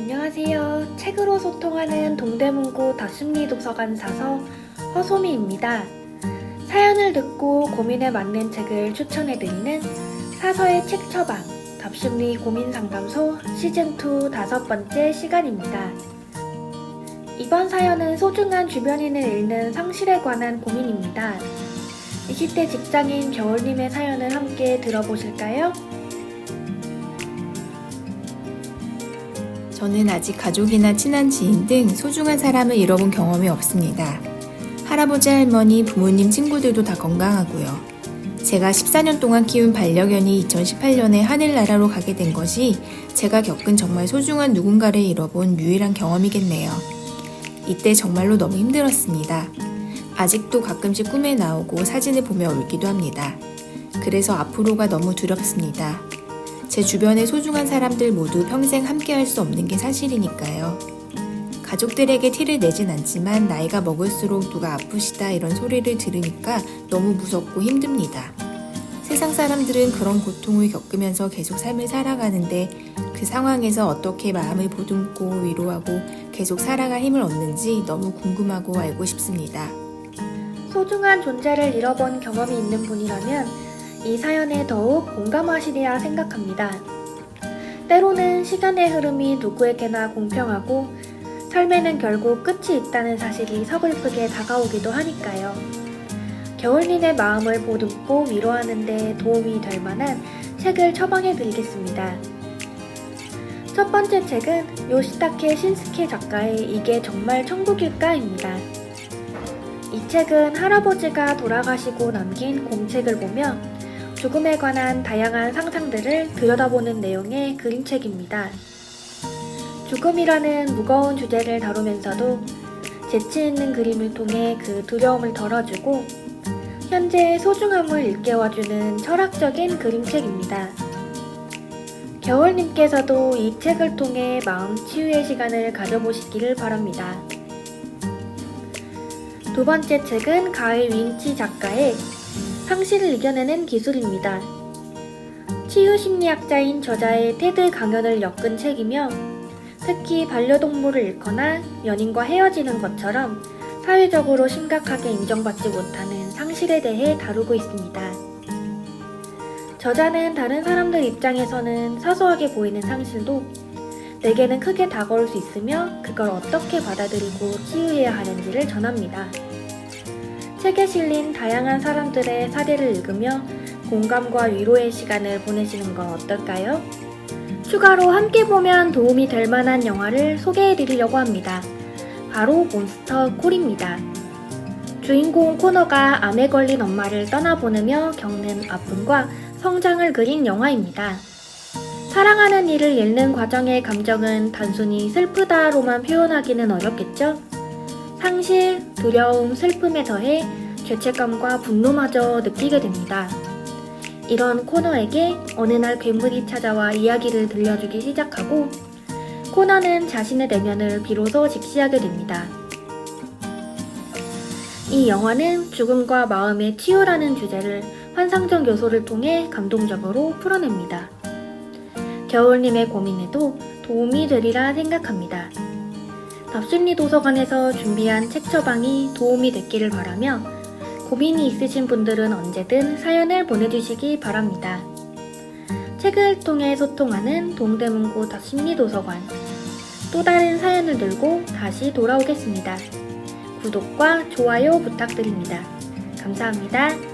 안녕하세요. 책으로 소통하는 동대문구 다심리 도서관 사서 허소미입니다. 사연을 듣고 고민에 맞는 책을 추천해드리는 사서의 책 처방 답심리 고민 상담소 시즌2 다섯 번째 시간입니다. 이번 사연은 소중한 주변인을 잃는 상실에 관한 고민입니다. 20대 직장인 겨울님의 사연을 함께 들어보실까요? 저는 아직 가족이나 친한 지인 등 소중한 사람을 잃어본 경험이 없습니다. 할아버지, 할머니, 부모님, 친구들도 다 건강하고요. 제가 14년 동안 키운 반려견이 2018년에 하늘나라로 가게 된 것이 제가 겪은 정말 소중한 누군가를 잃어본 유일한 경험이겠네요. 이때 정말로 너무 힘들었습니다. 아직도 가끔씩 꿈에 나오고 사진을 보며 울기도 합니다. 그래서 앞으로가 너무 두렵습니다. 제 주변의 소중한 사람들 모두 평생 함께 할 수 없는 게 사실이니까요. 가족들에게 티를 내진 않지만 나이가 먹을수록 누가 아프시다 이런 소리를 들으니까 너무 무섭고 힘듭니다. 세상 사람들은 그런 고통을 겪으면서 계속 삶을 살아가는데 그 상황에서 어떻게 마음을 보듬고 위로하고 계속 살아갈 힘을 얻는지 너무 궁금하고 알고 싶습니다. 소중한 존재를 잃어본 경험이 있는 분이라면 이 사연에 더욱 공감하시리라 생각합니다. 때로는 시간의 흐름이 누구에게나 공평하고 삶에는 결국 끝이 있다는 사실이 서글프게 다가오기도 하니까요. 겨울님의 마음을 보듬고 위로하는 데 도움이 될 만한 책을 처방해 드리겠습니다. 첫 번째 책은 요시타케 신스케 작가의 이게 정말 천국일까입니다. 이 책은 할아버지가 돌아가시고 남긴 공책을 보며 죽음에 관한 다양한 상상들을 들여다보는 내용의 그림책입니다. 죽음이라는 무거운 주제를 다루면서도 재치 있는 그림을 통해 그 두려움을 덜어주고 현재의 소중함을 일깨워주는 철학적인 그림책입니다. 겨울님께서도 이 책을 통해 마음 치유의 시간을 가져보시기를 바랍니다. 두 번째 책은 가을 윈치 작가의 상실을 이겨내는 기술입니다. 치유 심리학자인 저자의 테드 강연을 엮은 책이며 특히 반려동물을 잃거나 연인과 헤어지는 것처럼 사회적으로 심각하게 인정받지 못하는 상실에 대해 다루고 있습니다. 저자는 다른 사람들 입장에서는 사소하게 보이는 상실도 내게는 크게 다가올 수 있으며 그걸 어떻게 받아들이고 치유해야 하는지를 전합니다. 책에 실린 다양한 사람들의 사례를 읽으며 공감과 위로의 시간을 보내시는 건 어떨까요? 추가로 함께 보면 도움이 될 만한 영화를 소개해 드리려고 합니다. 바로 몬스터 콜입니다. 주인공 코너가 암에 걸린 엄마를 떠나보내며 겪는 아픔과 성장을 그린 영화입니다. 사랑하는 이를 잃는 과정의 감정은 단순히 슬프다로만 표현하기는 어렵겠죠? 상실, 두려움, 슬픔에 더해 죄책감과 분노마저 느끼게 됩니다. 이런 코너에게 어느 날 괴물이 찾아와 이야기를 들려주기 시작하고 코너는 자신의 내면을 비로소 직시하게 됩니다. 이 영화는 죽음과 마음의 치유라는 주제를 환상적 요소를 통해 감동적으로 풀어냅니다. 겨울님의 고민에도 도움이 되리라 생각합니다. 답심리 도서관에서 준비한 책 처방이 도움이 됐기를 바라며 고민이 있으신 분들은 언제든 사연을 보내주시기 바랍니다. 책을 통해 소통하는 동대문구 답심리 도서관. 또 다른 사연을 들고 다시 돌아오겠습니다. 구독과 좋아요 부탁드립니다. 감사합니다.